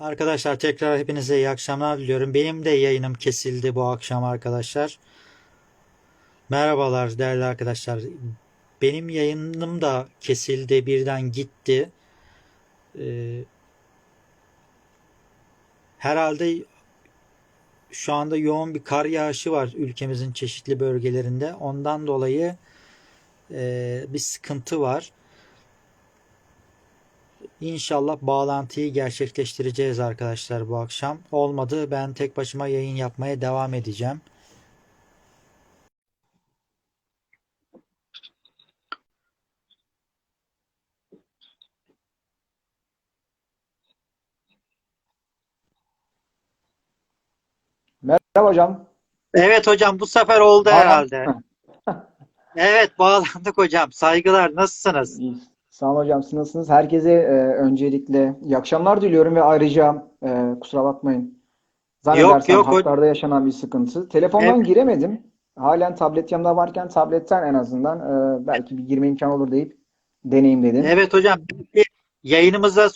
Arkadaşlar tekrar hepinize iyi akşamlar diliyorum. Benim de yayınım kesildi bu akşam arkadaşlar. Merhabalar değerli arkadaşlar. Benim yayınım da kesildi, birden gitti. Ee, herhalde şu anda yoğun bir kar yağışı var ülkemizin çeşitli bölgelerinde. Ondan dolayı e, bir sıkıntı var. İnşallah bağlantıyı gerçekleştireceğiz arkadaşlar bu akşam. Olmadı ben tek başıma yayın yapmaya devam edeceğim. Merhaba hocam. Evet hocam bu sefer oldu herhalde. Evet bağlandık hocam. Saygılar. Nasılsınız? Sağ olun hocam. Nasılsınız? Herkese e, öncelikle iyi akşamlar diliyorum ve ayrıca e, kusura bakmayın. Yok Zannedersem yok ho- hatlarda yaşanan bir sıkıntı. Telefondan Evet, giremedim. Halen tablet yanımda varken tabletten en azından e, belki bir girme imkanı olur deyip deneyimledim. evet hocam. Yayınımıza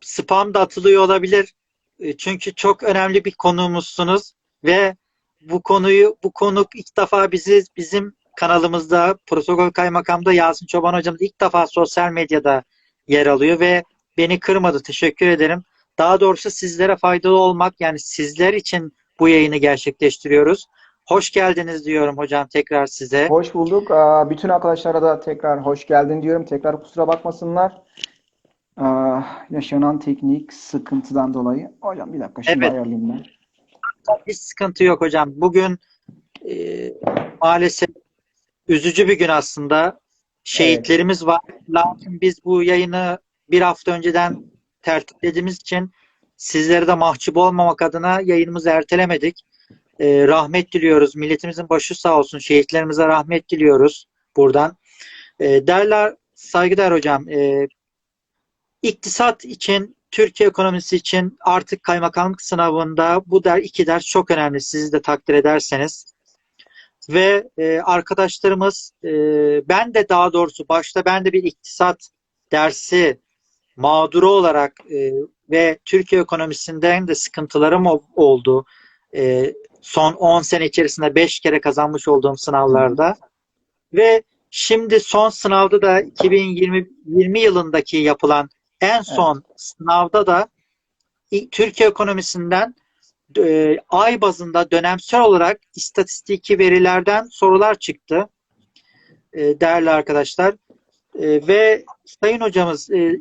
spam da atılıyor olabilir. E, Çünkü çok önemli bir konuğumuzsunuz ve bu konuyu bu konuk ilk defa bizi bizim kanalımızda Protokol Kaymakam'da Yasin Çoban hocamız ilk defa sosyal medyada yer alıyor ve beni kırmadı. Teşekkür ederim. Daha doğrusu sizlere faydalı olmak yani sizler için bu yayını gerçekleştiriyoruz. Hoş geldiniz diyorum hocam tekrar size. Hoş bulduk. Bütün arkadaşlara da tekrar hoş geldin diyorum. Tekrar kusura bakmasınlar. Yaşanan teknik sıkıntıdan dolayı. Hocam bir dakika şimdi Evet, ayarlayayım ben. hiç sıkıntı yok hocam. Bugün e, maalesef üzücü bir gün aslında. Evet. Şehitlerimiz var. Lakin biz bu yayını bir hafta önceden tertiplediğimiz için sizlere de mahcup olmamak adına yayınımızı ertelemedik. E, rahmet diliyoruz. Milletimizin başı sağ olsun. Şehitlerimize rahmet diliyoruz buradan. E, değerli saygıdeğer hocam, e, iktisat için, Türkiye ekonomisi için artık kaymakamlık sınavında bu der iki ders çok önemli. Siz de takdir ederseniz. Ve e, arkadaşlarımız, e, ben de daha doğrusu başta ben de bir iktisat dersi mağduru olarak e, ve Türkiye ekonomisinden de sıkıntılarım ol- oldu. E, son 10 sene içerisinde 5 kere kazanmış olduğum sınavlarda. Ve şimdi son sınavda da 2020 20 yılındaki yapılan en Evet. son sınavda da Türkiye ekonomisinden e, ay bazında dönemsel olarak istatistiki verilerden sorular çıktı e, değerli arkadaşlar. E, ve Sayın hocamız e,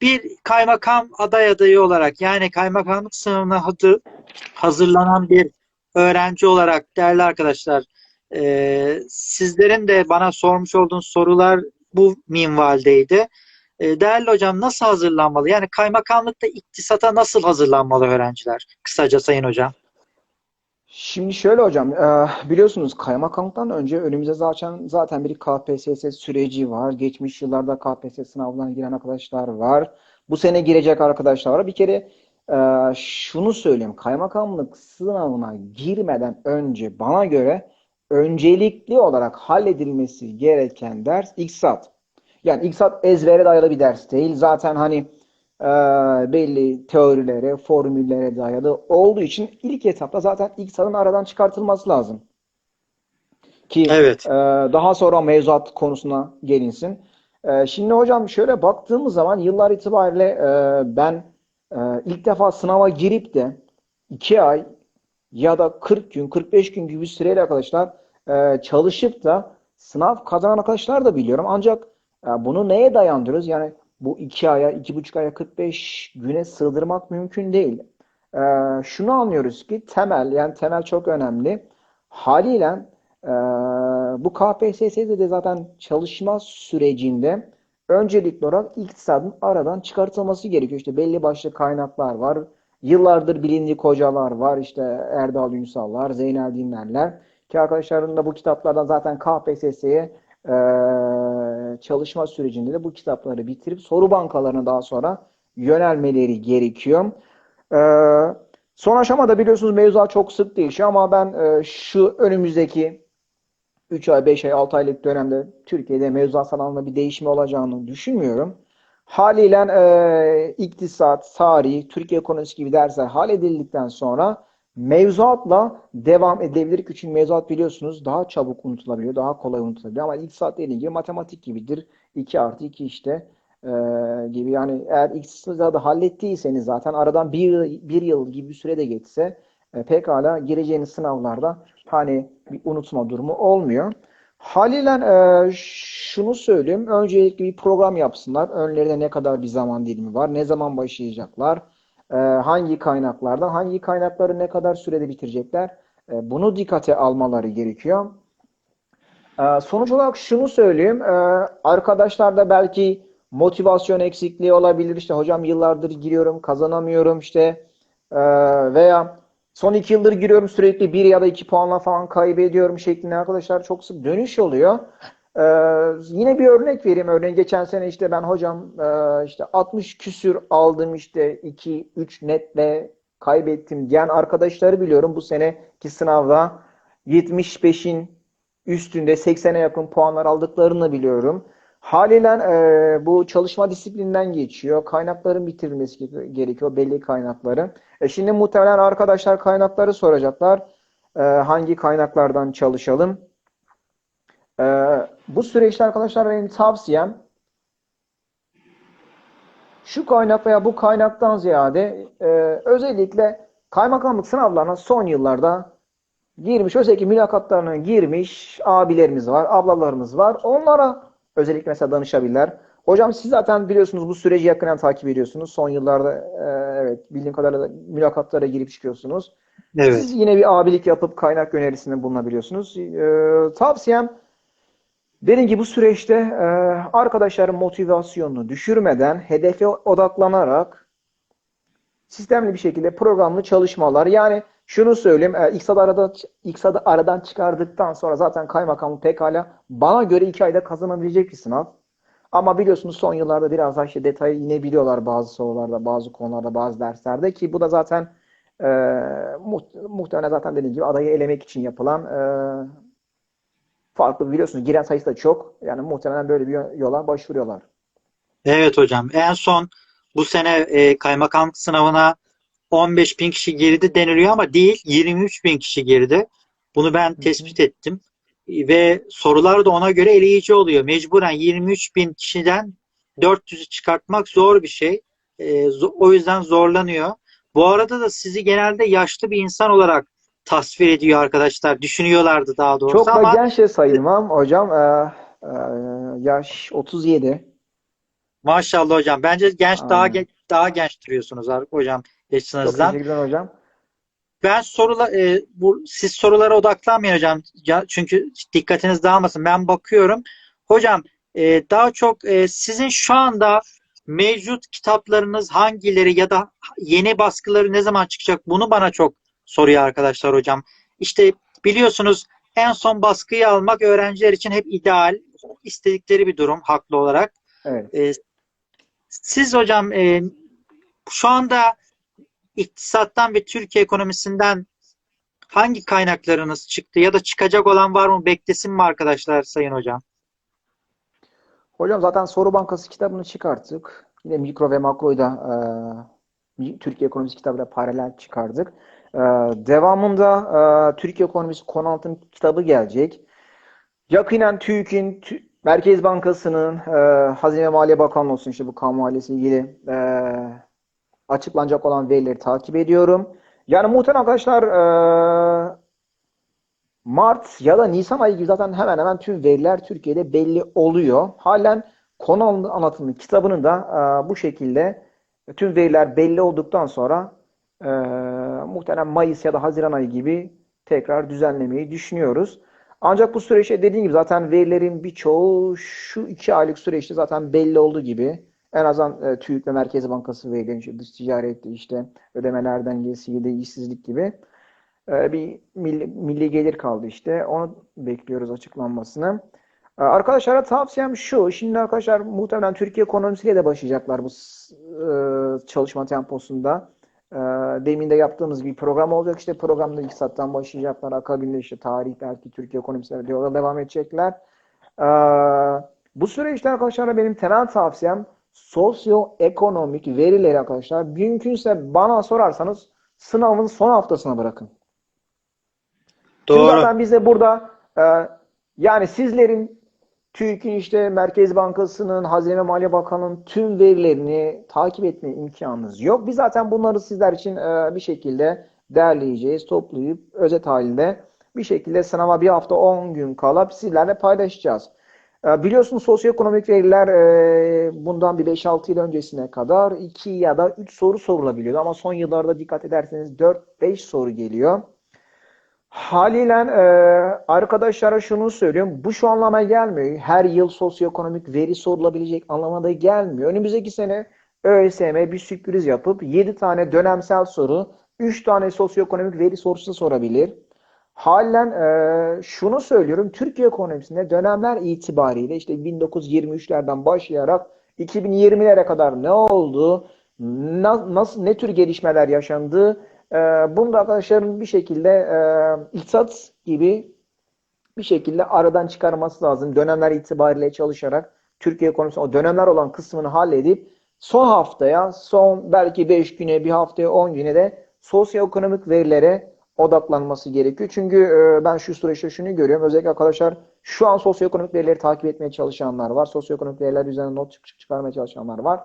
bir kaymakam aday adayı olarak yani kaymakamlık sınavına hazır, hazırlanan bir öğrenci olarak değerli arkadaşlar e, sizlerin de bana sormuş olduğunuz sorular bu minvaldeydi. E, değerli hocam nasıl hazırlanmalı? Yani kaymakamlıkta iktisata nasıl hazırlanmalı öğrenciler? Kısaca Sayın hocam. Şimdi şöyle hocam, e, biliyorsunuz kaymakamlıktan önce önümüze zaten zaten bir KPSS süreci var. Geçmiş yıllarda KPSS sınavlarına giren arkadaşlar var. Bu sene girecek arkadaşlar var. Bir kere e, şunu söyleyeyim, kaymakamlık sınavına girmeden önce bana göre öncelikli olarak halledilmesi gereken ders İktisat. Yani İktisat ezbere dayalı bir ders değil. Zaten hani e, belli teorilere, formüllere dayalı olduğu için ilk etapta zaten İktisadın aradan çıkartılması lazım. Ki Evet. e, daha sonra mevzuat konusuna gelinsin. E, şimdi hocam şöyle baktığımız zaman yıllar itibariyle e, ben e, ilk defa sınava girip de 2 ay ya da 40 gün, 45 gün gibi bir süreyle arkadaşlar e, çalışıp da sınav kazanan arkadaşlar da biliyorum. Ancak bunu neye dayandırıyoruz? Yani bu 2 aya, 2,5 aya, 45 güne sığdırmak mümkün değil. E, şunu anlıyoruz ki temel, yani temel çok önemli. Haliyle e, bu KPSS'de de zaten çalışma sürecinde öncelikli olarak iktisadın aradan çıkartılması gerekiyor. İşte belli başlı kaynaklar var. Yıllardır bilindik hocalar var. İşte Erdal Ünsallar, Zeynel Dinlerler. Ki arkadaşların da bu kitaplardan zaten KPSS'ye e, çalışma sürecinde de bu kitapları bitirip soru bankalarına daha sonra yönelmeleri gerekiyor. E, son aşamada biliyorsunuz mevzuat çok sık değişiyor ama ben e, şu önümüzdeki 3 ay, 5 ay, 6 aylık dönemde Türkiye'de mevzuat alanında bir değişme olacağını düşünmüyorum. Haliyle e, iktisat, tarih, Türkiye ekonomisi gibi dersler halledildikten sonra mevzuatla devam edebilir. Çünkü mevzuat biliyorsunuz daha çabuk unutulabiliyor, daha kolay unutulabiliyor. Ama iktisat dediğim gibi matematik gibidir. 2 artı 2 işte e, gibi. Yani eğer iktisadı hallettiyseniz zaten aradan bir, bir yıl gibi bir sürede geçse e, pekala gireceğiniz sınavlarda hani bir unutma durumu olmuyor. Haliyle e, şunu söyleyeyim. Öncelikle bir program yapsınlar. Önlerinde ne kadar bir zaman dilimi var? Ne zaman başlayacaklar? E, hangi kaynaklardan? Hangi kaynakları ne kadar sürede bitirecekler? E, bunu dikkate almaları gerekiyor. E, sonuç olarak şunu söyleyeyim. E, arkadaşlar da belki motivasyon eksikliği olabilir. İşte hocam yıllardır giriyorum, kazanamıyorum işte veya Son iki yıldır giriyorum sürekli bir ya da iki puanla falan kaybediyorum şeklinde arkadaşlar çok sık dönüş oluyor. Ee, yine bir örnek vereyim. Örneğin geçen sene işte ben hocam e, işte 60 küsür aldım işte 2-3 netle kaybettim diyen arkadaşları biliyorum. Bu seneki sınavda 75'in üstünde 80'e yakın puanlar aldıklarını biliyorum. Haliyle e, bu çalışma disiplinden geçiyor. Kaynakların bitirilmesi gerekiyor. Belli kaynakların. E şimdi muhtemelen arkadaşlar kaynakları soracaklar. E, hangi kaynaklardan çalışalım? E, bu süreçte arkadaşlar benim tavsiyem şu kaynak veya bu kaynaktan ziyade e, özellikle kaymakamlık sınavlarına son yıllarda girmiş, özellikle mülakatlarına girmiş abilerimiz var, ablalarımız var. Onlara özellikle mesela danışabilirler. Hocam siz zaten biliyorsunuz bu süreci yakından takip ediyorsunuz. Son yıllarda e, evet bildiğim kadarıyla mülakatlara girip çıkıyorsunuz. Evet. Siz yine bir abilik yapıp kaynak önerisinde bulunabiliyorsunuz. E, tavsiyem dediğim gibi bu süreçte e, arkadaşların motivasyonunu düşürmeden hedefe odaklanarak sistemli bir şekilde programlı çalışmalar yani şunu söyleyeyim, e, İKSA'da arada, İKSA'da aradan çıkardıktan sonra zaten kaymakamlık pekala bana göre iki ayda kazanabilecek bir sınav. Ama biliyorsunuz son yıllarda biraz daha işte detayı inebiliyorlar bazı sorularda, bazı konularda, bazı derslerde ki bu da zaten e, muhtemelen zaten dediğim gibi adayı elemek için yapılan e, farklı biliyorsunuz giren sayısı da çok. Yani muhtemelen böyle bir yola başvuruyorlar. Evet hocam. En son bu sene e, kaymakamlık sınavına 15 bin kişi girdi deniliyor ama değil 23 bin kişi girdi. Bunu ben tespit ettim. Ve sorular da ona göre eleyici oluyor. Mecburen 23 bin kişiden 400'ü çıkartmak zor bir şey. E, o yüzden zorlanıyor. Bu arada da sizi genelde yaşlı bir insan olarak tasvir ediyor arkadaşlar. Düşünüyorlardı daha doğrusu Çok ama genç de sayılmam hocam. Ee, e, yaş 37. maşallah hocam. Bence genç daha Aynen. genç daha genç duruyorsunuz hocam Çok yaşınızdan. teşekkür ederim hocam. Ben sorular e, bu siz sorulara odaklanmayın hocam. Çünkü dikkatiniz dağılmasın. Ben bakıyorum. Hocam e, daha çok e, sizin şu anda mevcut kitaplarınız hangileri ya da yeni baskıları ne zaman çıkacak? Bunu bana çok soruyor arkadaşlar hocam. İşte biliyorsunuz en son baskıyı almak öğrenciler için hep ideal, istedikleri bir durum haklı olarak. Evet. E, siz hocam e, şu anda iktisattan ve Türkiye ekonomisinden hangi kaynaklarınız çıktı ya da çıkacak olan var mı? Beklesin mi arkadaşlar sayın hocam? Hocam zaten Soru Bankası kitabını çıkarttık. Yine mikro ve makroyu da e, Türkiye ekonomisi kitabıyla paralel çıkardık. E, devamında e, Türkiye ekonomisi konu altın kitabı gelecek. Yakinen TÜİK'in, Tü- Merkez Bankası'nın, e, Hazine Maliye Bakanlığı olsun işte bu kamu maliyesi ilgili e, açıklanacak olan verileri takip ediyorum. Yani muhtemelen arkadaşlar e, Mart ya da Nisan ayı gibi zaten hemen hemen tüm veriler Türkiye'de belli oluyor. Halen konu anlatımı kitabının da e, bu şekilde tüm veriler belli olduktan sonra e, muhtemelen Mayıs ya da Haziran ayı gibi tekrar düzenlemeyi düşünüyoruz. Ancak bu süreçte dediğim gibi zaten verilerin birçoğu şu iki aylık süreçte zaten belli olduğu gibi en azından e, TÜİK ve Merkez Bankası verileri, işte dış ticarette işte ödemeler dengesiydi, işsizlik gibi e, bir milli, milli gelir kaldı işte. Onu bekliyoruz açıklanmasını. E, arkadaşlara tavsiyem şu. Şimdi arkadaşlar muhtemelen Türkiye ekonomisiyle de başlayacaklar bu e, çalışma temposunda. E, demin de yaptığımız bir program olacak. İşte programda iktisattan başlayacaklar. Akabinde işte tarih belki Türkiye ekonomisiyle yola devam edecekler. E, bu süreçte arkadaşlar benim temel tavsiyem sosyoekonomik verileri arkadaşlar mümkünse bana sorarsanız sınavın son haftasına bırakın. Çünkü Doğru. zaten bize burada e, yani sizlerin TÜİK'in işte Merkez Bankası'nın, Hazine Maliye Bakanlığı'nın tüm verilerini takip etme imkanınız yok. Biz zaten bunları sizler için e, bir şekilde derleyeceğiz, toplayıp özet halinde bir şekilde sınava bir hafta 10 gün kala sizlerle paylaşacağız. E, biliyorsunuz sosyoekonomik veriler e, bundan bir 5-6 yıl öncesine kadar 2 ya da 3 soru sorulabiliyordu. Ama son yıllarda dikkat ederseniz 4-5 soru geliyor. Haliyle e, arkadaşlara şunu söylüyorum. Bu şu anlama gelmiyor. Her yıl sosyoekonomik veri sorulabilecek anlamına da gelmiyor. Önümüzdeki sene ÖSYM bir sürpriz yapıp 7 tane dönemsel soru, 3 tane sosyoekonomik veri sorusu sorabilir. Halen e, şunu söylüyorum. Türkiye ekonomisinde dönemler itibariyle işte 1923'lerden başlayarak 2020'lere kadar ne oldu? Na- nasıl ne tür gelişmeler yaşandı? E, bunu da arkadaşların bir şekilde e, iktisat gibi bir şekilde aradan çıkarması lazım. Dönemler itibariyle çalışarak Türkiye ekonomisinin o dönemler olan kısmını halledip son haftaya, son belki 5 güne, bir haftaya 10 güne de sosyoekonomik verilere odaklanması gerekiyor. Çünkü e, ben şu süreçte şunu görüyorum. Özellikle arkadaşlar şu an sosyoekonomik verileri takip etmeye çalışanlar var. Sosyoekonomik veriler üzerine not çık- çık- çıkarmaya çalışanlar var.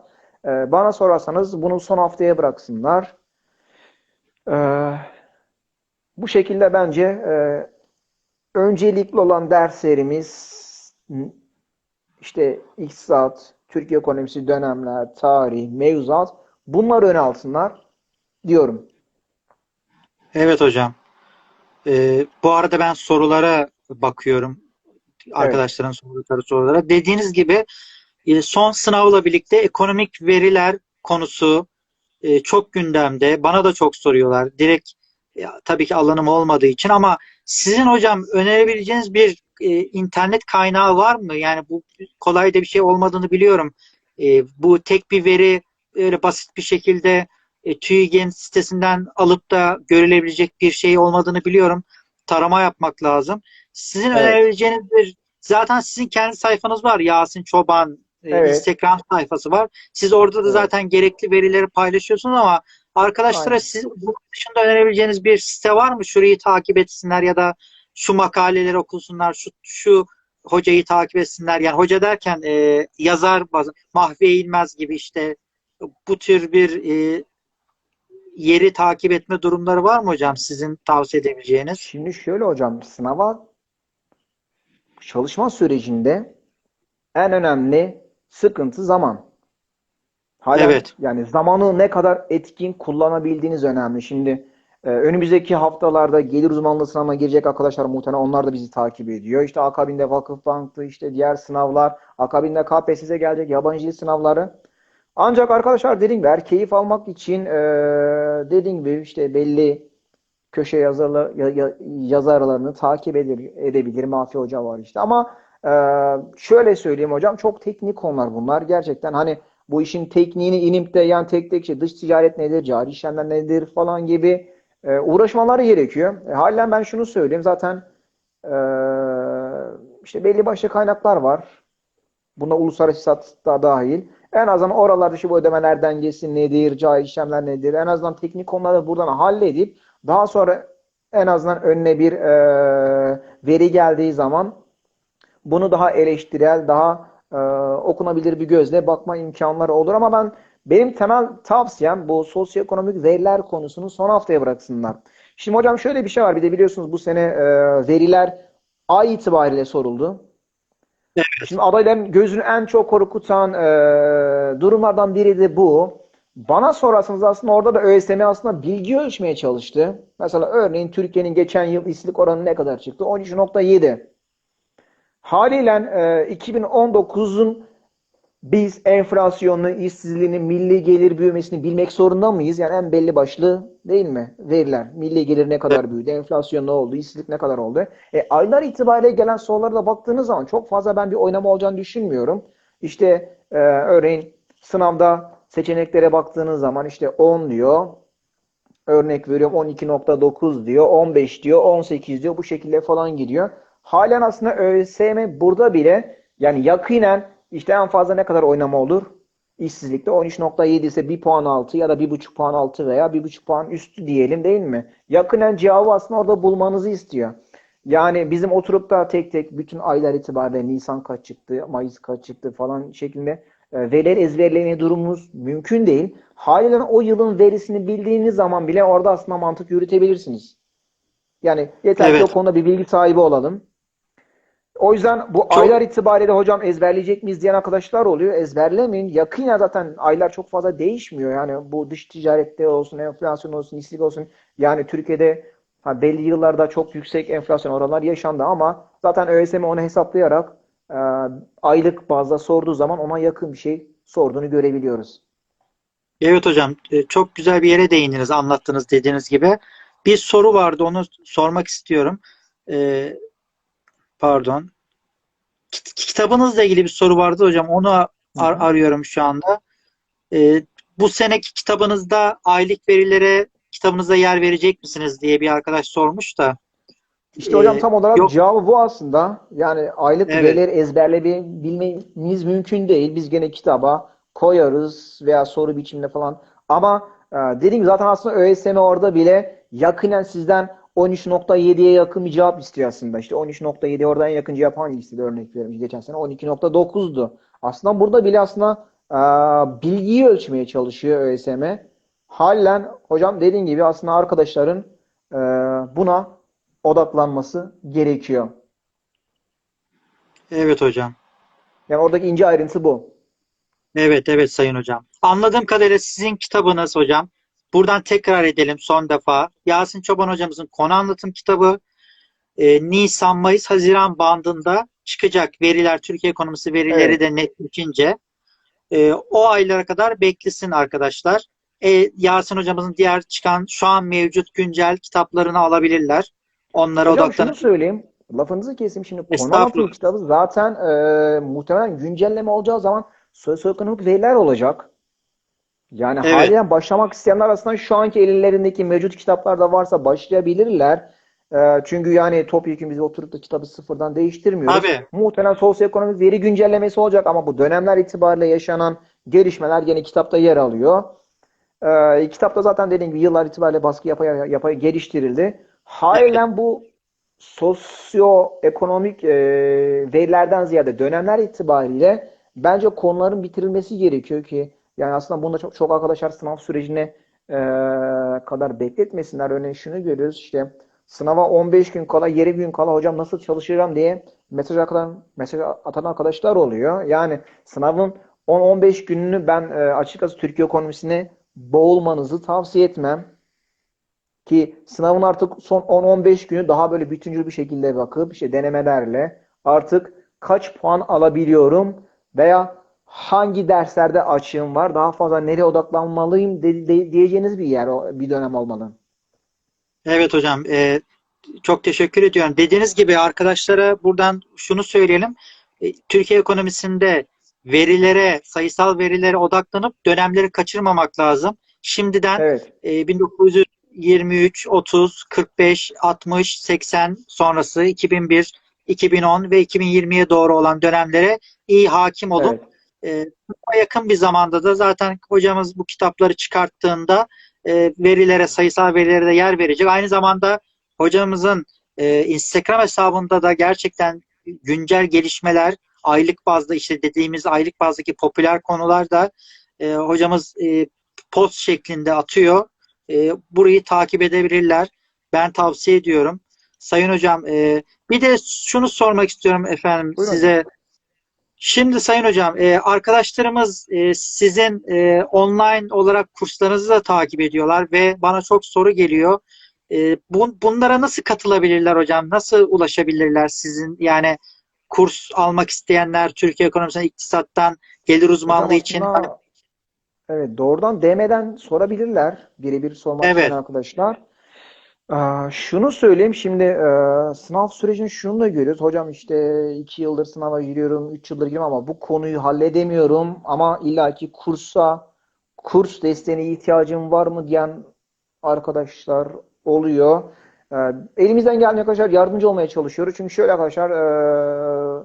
E, bana sorarsanız bunu son haftaya bıraksınlar. E, bu şekilde bence e, öncelikli olan derslerimiz işte iktisat, Türkiye ekonomisi, dönemler, tarih, mevzuat bunları öne alsınlar diyorum. Evet hocam. Ee, bu arada ben sorulara bakıyorum. Arkadaşların sordukları sorulara. Dediğiniz gibi e, son sınavla birlikte ekonomik veriler konusu e, çok gündemde. Bana da çok soruyorlar. Direkt ya, tabii ki alanım olmadığı için ama sizin hocam önerebileceğiniz bir e, internet kaynağı var mı? Yani bu kolay da bir şey olmadığını biliyorum. E, bu tek bir veri öyle basit bir şekilde e, TÜİK'in sitesinden alıp da görülebilecek bir şey olmadığını biliyorum. Tarama yapmak lazım. Sizin Evet. önerebileceğiniz bir zaten sizin kendi sayfanız var. Yasin Çoban Evet. Instagram sayfası var. Siz orada da Evet. zaten gerekli verileri paylaşıyorsunuz ama arkadaşlara Aynen. siz bunun dışında önerebileceğiniz bir site var mı? Şurayı takip etsinler ya da şu makaleleri okusunlar, şu şu hocayı takip etsinler. Yani hoca derken e, yazar bazı Mahfi Eğilmez gibi işte bu tür bir e, yeri takip etme durumları var mı hocam sizin tavsiye edebileceğiniz? Şimdi şöyle hocam, sınava çalışma sürecinde en önemli sıkıntı zaman. Hala Evet. yani zamanı ne kadar etkin kullanabildiğiniz önemli. Şimdi e, önümüzdeki haftalarda gelir uzmanlığı sınavına girecek arkadaşlar muhtemelen onlar da bizi takip ediyor. İşte akabinde Vakıfbank'tı, işte diğer sınavlar, akabinde KPSS gelecek, yabancı dil sınavları. Ancak arkadaşlar dediğim gibi keyif almak için e, dediğim gibi işte belli köşe yazarlar, ya- ya- yazarlarını takip edebilir. Mahfi Hoca var işte. Ama e, şöyle söyleyeyim hocam çok teknik konular bunlar. Gerçekten hani bu işin tekniğini inip de yani tek tek şey dış ticaret nedir, cari işlemler nedir falan gibi e, uğraşmaları gerekiyor. E, halen ben şunu söyleyeyim zaten e, işte belli başlı kaynaklar var. Buna uluslararası istat da dahil. En azından oralarda şu bu ödemeler dengesi nedir, cari işlemler nedir? En azından teknik konuları buradan halledip daha sonra en azından önüne bir e, veri geldiği zaman bunu daha eleştirel, daha e, okunabilir bir gözle bakma imkanları olur. Ama ben benim temel tavsiyem bu sosyoekonomik veriler konusunu son haftaya bıraksınlar. Şimdi hocam şöyle bir şey var. Bir de biliyorsunuz bu sene e, veriler ay itibariyle soruldu. Şimdi adayların gözünü en çok korkutan e, durumlardan biri de bu. Bana sorarsanız aslında orada da ÖSYM aslında bilgi ölçmeye çalıştı. Mesela örneğin Türkiye'nin geçen yıl işsizlik oranı ne kadar çıktı? 13.7. Haliyle e, 2019'un biz enflasyonunu, işsizliğini, milli gelir büyümesini bilmek zorunda mıyız? Yani en belli başlı değil mi? Veriler. Milli gelir ne kadar büyüdü? Enflasyon ne oldu? İşsizlik ne kadar oldu? E, aylar itibariyle gelen sorulara da baktığınız zaman çok fazla ben bir oynama olacağını düşünmüyorum. İşte e, örneğin sınavda seçeneklere baktığınız zaman işte 10 diyor. Örnek veriyorum 12.9 diyor, 15 diyor, 18 diyor. Bu şekilde falan gidiyor. Halen aslında ÖSYM burada bile yani yakinen işte en fazla ne kadar oynama olur? İşsizlikte 13.7 ise 1 puan altı ya da 1.5 puan altı veya 1.5 puan üstü diyelim değil mi? Yakınen cevabı aslında orada bulmanızı istiyor. Yani bizim oturup da tek tek bütün aylar itibariyle Nisan kaç çıktı, Mayıs kaç çıktı falan şeklinde e, verileri ezberleme durumumuz mümkün değil. Haliyle o yılın verisini bildiğiniz zaman bile orada aslında mantık yürütebilirsiniz. Yani yeter ki Evet. o konuda bir bilgi sahibi olalım. O yüzden bu Çok- aylar itibariyle hocam ezberleyecek miyiz diyen arkadaşlar oluyor. Ezberlemeyin. Yakinen zaten aylar çok fazla değişmiyor. Yani bu dış ticarette olsun, enflasyon olsun, işsizlik olsun. Yani Türkiye'de ha, belli yıllarda çok yüksek enflasyon oranlar yaşandı ama zaten ÖSYM onu hesaplayarak e, aylık bazda sorduğu zaman ona yakın bir şey sorduğunu görebiliyoruz. Evet hocam, e, çok güzel bir yere değindiniz, anlattınız dediğiniz gibi. Bir soru vardı, onu sormak istiyorum. E, pardon. Kit- Kitabınızla ilgili bir soru vardı hocam, onu ar- arıyorum şu anda. E, bu seneki kitabınızda aylık verilere kitabınızda yer verecek misiniz diye bir arkadaş sormuş da. İşte hocam Ee, tam olarak yok. cevabı bu aslında. Yani aylık Evet. verileri ezberleyebilmeniz mümkün değil. Biz gene kitaba koyarız veya soru biçiminde falan. Ama e, dediğim gibi zaten aslında ÖSYM orada bile yakinen sizden 13.7'ye yakın bir cevap istiyor aslında. İşte 13.7 oradan yakın cevap hangisiydi örnek veriyorum. Geçen sene 12.9'du. Aslında burada bile aslında e, bilgiyi ölçmeye çalışıyor ÖSYM. Halen hocam dediğim gibi aslında arkadaşların e, buna odaklanması gerekiyor. Evet hocam. Yani oradaki ince ayrıntı bu. Evet, evet Sayın Hocam. Anladığım kadarıyla sizin kitabınız hocam. Buradan tekrar edelim son defa. Yasin Çoban hocamızın konu anlatım kitabı e, Nisan, Mayıs, Haziran bandında çıkacak veriler, Türkiye ekonomisi verileri Evet. de netleşince e, o aylara kadar beklesin arkadaşlar. E, Yasin hocamızın diğer çıkan şu an mevcut güncel kitaplarını alabilirler. Onlara Hocam odaklanıp şunu söyleyeyim. Lafınızı keseyim. Şimdi konu kitabı zaten e, muhtemelen güncelleme olacağı zaman sosyoekonomik veriler olacak. Yani Evet. haliyle başlamak isteyenler arasında şu anki ellerindeki mevcut kitaplar da varsa başlayabilirler. E, çünkü yani topyekun biz oturup da kitabı sıfırdan değiştirmiyoruz. Tabii. Muhtemelen sosyoekonomik veri güncellemesi olacak ama bu dönemler itibariyle yaşanan gelişmeler yine kitapta yer alıyor. Ee, kitapta zaten dediğim gibi yıllar itibariyle baskı yapa yapa geliştirildi. Halen bu sosyoekonomik e, verilerden ziyade dönemler itibariyle bence konuların bitirilmesi gerekiyor ki yani aslında bunda çok çok arkadaşlar sınav sürecine e, kadar bekletmesinler. Örneğin şunu görüyoruz işte sınava 15 gün kala 20 gün kala hocam nasıl çalışacağım diye mesaj atan, mesaj atan arkadaşlar oluyor. Yani sınavın 10-15 gününü ben e, açıkçası Türkiye ekonomisine boğulmanızı tavsiye etmem. Ki sınavın artık son 10-15 günü daha böyle bütüncül bir şekilde bakıp işte denemelerle artık kaç puan alabiliyorum veya hangi derslerde açığım var, daha fazla nereye odaklanmalıyım de- de- diyeceğiniz bir yer, bir dönem olmalı. Evet hocam, e, çok teşekkür ediyorum. Dediğiniz gibi arkadaşlara buradan şunu söyleyelim. E, Türkiye ekonomisinde verilere, sayısal verilere odaklanıp dönemleri kaçırmamak lazım. Şimdiden Evet. e, 1923, 30, 45, 60, 80 sonrası 2001, 2010 ve 2020'ye doğru olan dönemlere iyi hakim olup Evet. E, yakın bir zamanda da zaten hocamız bu kitapları çıkarttığında e, verilere, sayısal verilere de yer verecek. Aynı zamanda hocamızın e, Instagram hesabında da gerçekten güncel gelişmeler, aylık bazda işte dediğimiz aylık bazdaki popüler konular da e, hocamız e, post şeklinde atıyor. E, burayı takip edebilirler. Ben tavsiye ediyorum. Sayın hocam, e, bir de şunu sormak istiyorum efendim Buyurun. size. Şimdi Sayın Hocam, e, arkadaşlarımız e, sizin e, online olarak kurslarınızı da takip ediyorlar ve bana çok soru geliyor. E, bu, bunlara nasıl katılabilirler hocam? Nasıl ulaşabilirler sizin yani kurs almak isteyenler Türkiye ekonomisine iktisattan gelir uzmanlığı için evet doğrudan DM'den sorabilirler. Birebir sormak Evet. isteyen arkadaşlar. Aa, şunu söyleyeyim şimdi e, sınav sürecini şunu da görüyoruz. Hocam işte iki yıldır sınava giriyorum, üç yıldır giriyorum ama bu konuyu halledemiyorum. Ama illaki kursa, kurs desteğine ihtiyacım var mı diyen arkadaşlar oluyor. E, elimizden geldiğince arkadaşlar yardımcı olmaya çalışıyoruz. Çünkü şöyle arkadaşlar e,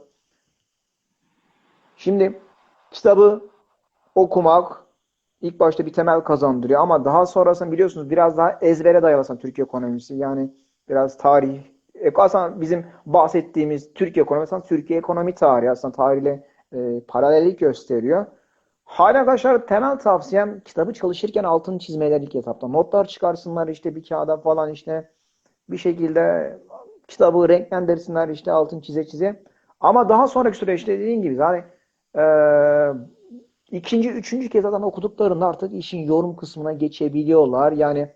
şimdi kitabı okumak ilk başta bir temel kazandırıyor ama daha sonrasında biliyorsunuz biraz daha ezbere dayalı aslında Türk ekonomisi. Yani biraz tarih. E, Aslında bizim bahsettiğimiz Türk ekonomisi aslında Türkiye ekonomi tarihi aslında tarihle e, paralellik gösteriyor. Hala arkadaşlar temel tavsiyem kitabı çalışırken altını çizmeler ilk etapta. Notlar çıkarsınlar işte bir kağıda falan işte bir şekilde kitabı renklendirsinler işte altını çize çize. Ama daha sonraki süreçte dediğim gibi hani e, ikinci, üçüncü kez zaten okuduklarında artık işin yorum kısmına geçebiliyorlar. Yani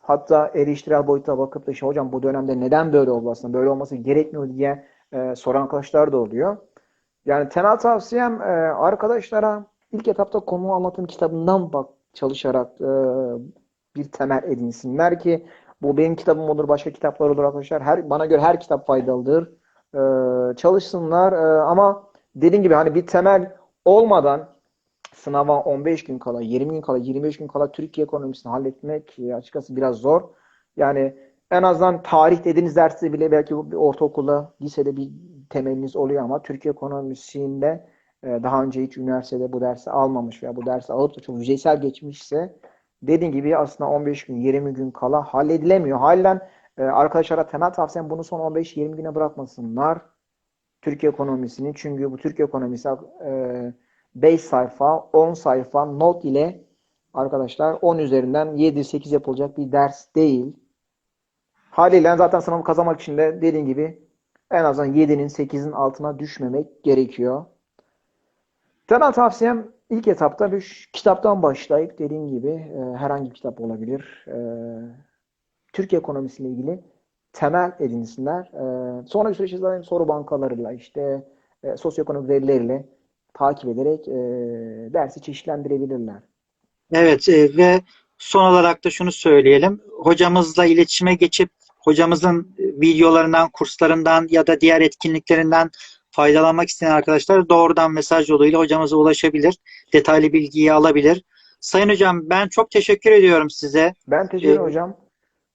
hatta eleştirel boyuta bakıp da işte hocam bu dönemde neden böyle oldu aslında böyle olması gerekmiyor diye e, soran arkadaşlar da oluyor. Yani temel tavsiyem e, arkadaşlara ilk etapta konu anlatım kitabından bak çalışarak e, bir temel edinsinler ki bu benim kitabım olur, başka kitaplar olur arkadaşlar. Her, bana göre her kitap faydalıdır. E, çalışsınlar e, ama dediğim gibi hani bir temel olmadan sınava 15 gün kala, 20 gün kala, 25 gün kala Türkiye ekonomisini halletmek e, açıkçası biraz zor. Yani en azından tarih dediğiniz derste bile belki bir ortaokulda, lisede bir temeliniz oluyor ama Türkiye ekonomisinde e, daha önce hiç üniversitede bu dersi almamış veya bu dersi alıp da çok yüzeysel geçmişse dediğim gibi aslında 15 gün 20 gün kala halledilemiyor. Halen e, arkadaşlara temel tavsiyem bunu son 15-20 güne bırakmasınlar. Türkiye ekonomisini çünkü bu Türkiye ekonomisi e, 5 sayfa 10 sayfa not ile arkadaşlar 10 üzerinden 7-8 yapılacak bir ders değil. Haliyle zaten sınavı kazanmak için de dediğim gibi en azından 7'nin 8'in altına düşmemek gerekiyor. Temel tavsiyem ilk etapta bir kitaptan başlayıp dediğim gibi e, herhangi bir kitap olabilir. E, Türkiye ekonomisiyle ilgili temel edinsinler. E, sonra süreçte zaten soru bankalarıyla işte e, sosyoekonomik verileriyle takip ederek e, dersi çeşitlendirebilirler. Evet e, ve son olarak da şunu söyleyelim. Hocamızla iletişime geçip hocamızın videolarından, kurslarından ya da diğer etkinliklerinden faydalanmak isteyen arkadaşlar doğrudan mesaj yoluyla hocamıza ulaşabilir. Detaylı bilgiyi alabilir. Sayın hocam ben çok teşekkür ediyorum size. Ben teşekkür ederim Ee, hocam.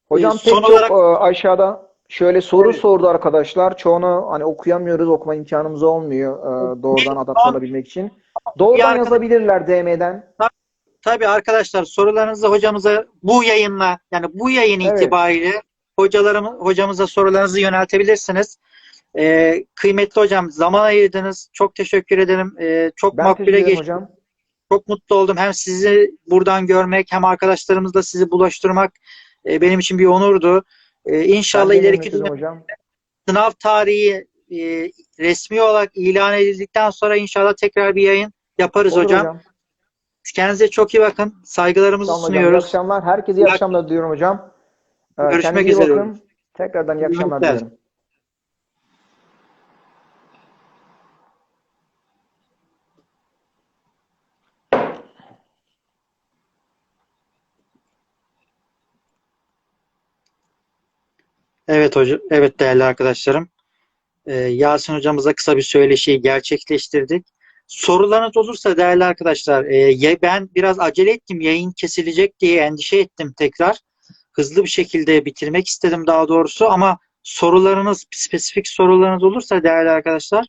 Hocam e, son çok olarak- e, aşağıda şöyle soru Evet. sordu arkadaşlar. Çoğunu hani okuyamıyoruz, okuma imkanımız olmuyor e, doğrudan adapte olabilmek için. Doğrudan arkadaş- yazabilirler DM'den. Tabii arkadaşlar sorularınızı hocamıza bu yayınla yani bu yayın Evet. itibariyle hocalarım hocamıza sorularınızı yöneltebilirsiniz. Ee, kıymetli hocam zaman ayırdınız. Çok teşekkür ederim. Ee, çok Ben makbule teşekkür ederim geçti. hocam. Çok mutlu oldum. Hem sizi buradan görmek hem arkadaşlarımızla sizi bulaştırmak e, benim için bir onurdu. E, inşallah ileriki hocam. sınav tarihi e, resmi olarak ilan edildikten sonra inşallah tekrar bir yayın yaparız Olur hocam. hocam. Kendinize çok iyi bakın. Saygılarımızı Tamam hocam. İyi sunuyoruz. akşamlar. Herkese iyi akşamlar diliyorum hocam. Ee, Görüşmek kendinize üzere. bakın. Tekrardan iyi akşamlar diliyorum. Evet hocam, evet değerli arkadaşlarım. Ee, Yasin hocamıza kısa bir söyleşiyi gerçekleştirdik. Sorularınız olursa değerli arkadaşlar, e, ben biraz acele ettim, yayın kesilecek diye endişe ettim tekrar. Hızlı bir şekilde bitirmek istedim daha doğrusu ama sorularınız, spesifik sorularınız olursa değerli arkadaşlar,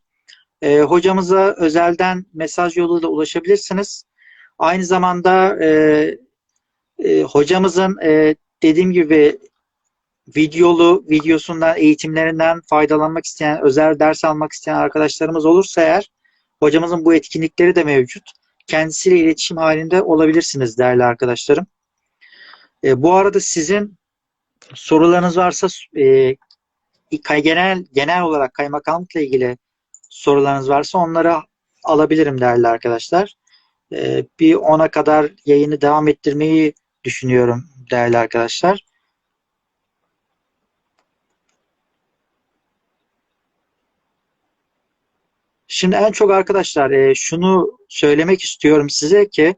e, hocamıza özelden mesaj yoluyla ulaşabilirsiniz. Aynı zamanda e, e, hocamızın e, dediğim gibi videolu videosundan, eğitimlerinden faydalanmak isteyen, özel ders almak isteyen arkadaşlarımız olursa eğer hocamızın bu etkinlikleri de mevcut. Kendisiyle iletişim halinde olabilirsiniz değerli arkadaşlarım. E, bu arada sizin sorularınız varsa e, genel genel olarak kaymakamlıkla ilgili sorularınız varsa onları alabilirim değerli arkadaşlar. E, bir 10'a kadar yayını devam ettirmeyi düşünüyorum değerli arkadaşlar. Şimdi en çok arkadaşlar e, şunu söylemek istiyorum size ki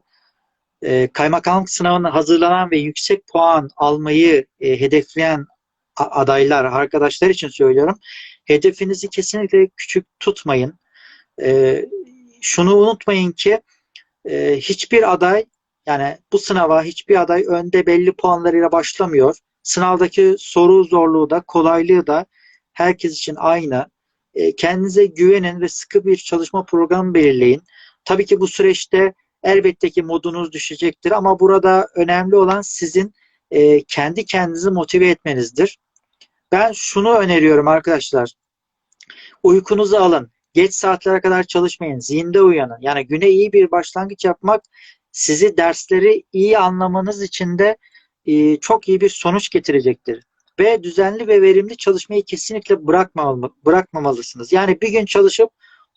e, kaymakamlık sınavına hazırlanan ve yüksek puan almayı e, hedefleyen adaylar, arkadaşlar için söylüyorum. Hedefinizi kesinlikle küçük tutmayın. E, şunu unutmayın ki e, hiçbir aday yani bu sınava hiçbir aday önde belli puanlarıyla başlamıyor. Sınavdaki soru zorluğu da kolaylığı da herkes için aynı. E, kendinize güvenin ve sıkı bir çalışma programı belirleyin. Tabii ki bu süreçte elbette ki modunuz düşecektir ama burada önemli olan sizin e, kendi kendinizi motive etmenizdir. Ben şunu öneriyorum arkadaşlar. Uykunuzu alın. Geç saatlere kadar çalışmayın. Zinde uyanın. Yani güne iyi bir başlangıç yapmak sizi dersleri iyi anlamanız için de e, çok iyi bir sonuç getirecektir. Ve düzenli ve verimli çalışmayı kesinlikle bırakmamalı, bırakmamalısınız. Yani bir gün çalışıp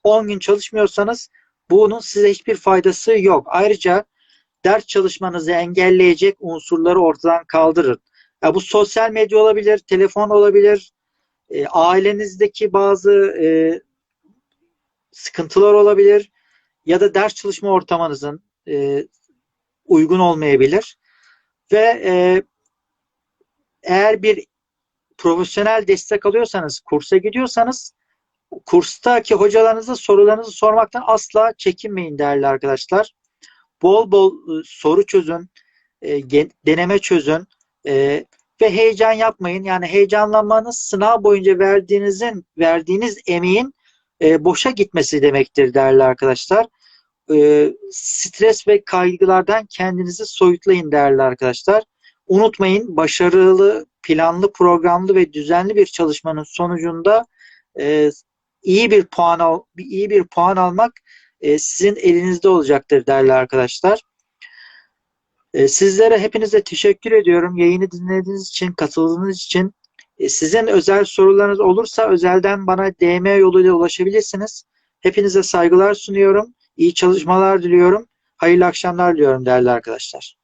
10 gün çalışmıyorsanız bunun size hiçbir faydası yok. Ayrıca ders çalışmanızı engelleyecek unsurları ortadan kaldırın. Ya bu sosyal medya olabilir, telefon olabilir, e, ailenizdeki bazı e, sıkıntılar olabilir ya da ders çalışma ortamınızın e, uygun olmayabilir ve e, eğer bir profesyonel destek alıyorsanız, kursa gidiyorsanız kurstaki hocalarınıza sorularınızı sormaktan asla çekinmeyin değerli arkadaşlar. Bol bol e, soru çözün, e, deneme çözün e, ve heyecan yapmayın. Yani heyecanlanmanız sınav boyunca verdiğinizin verdiğiniz emeğin boşa gitmesi demektir değerli arkadaşlar. Stres ve kaygılardan kendinizi soyutlayın değerli arkadaşlar. Unutmayın başarılı, planlı, programlı ve düzenli bir çalışmanın sonucunda e, iyi bir puan al, iyi bir puan almak e, sizin elinizde olacaktır değerli arkadaşlar. E, sizlere hepinize teşekkür ediyorum. Yayını dinlediğiniz için, katıldığınız için. E, sizin özel sorularınız olursa özelden bana DM yoluyla ulaşabilirsiniz. Hepinize saygılar sunuyorum. İyi çalışmalar diliyorum. Hayırlı akşamlar diliyorum değerli arkadaşlar.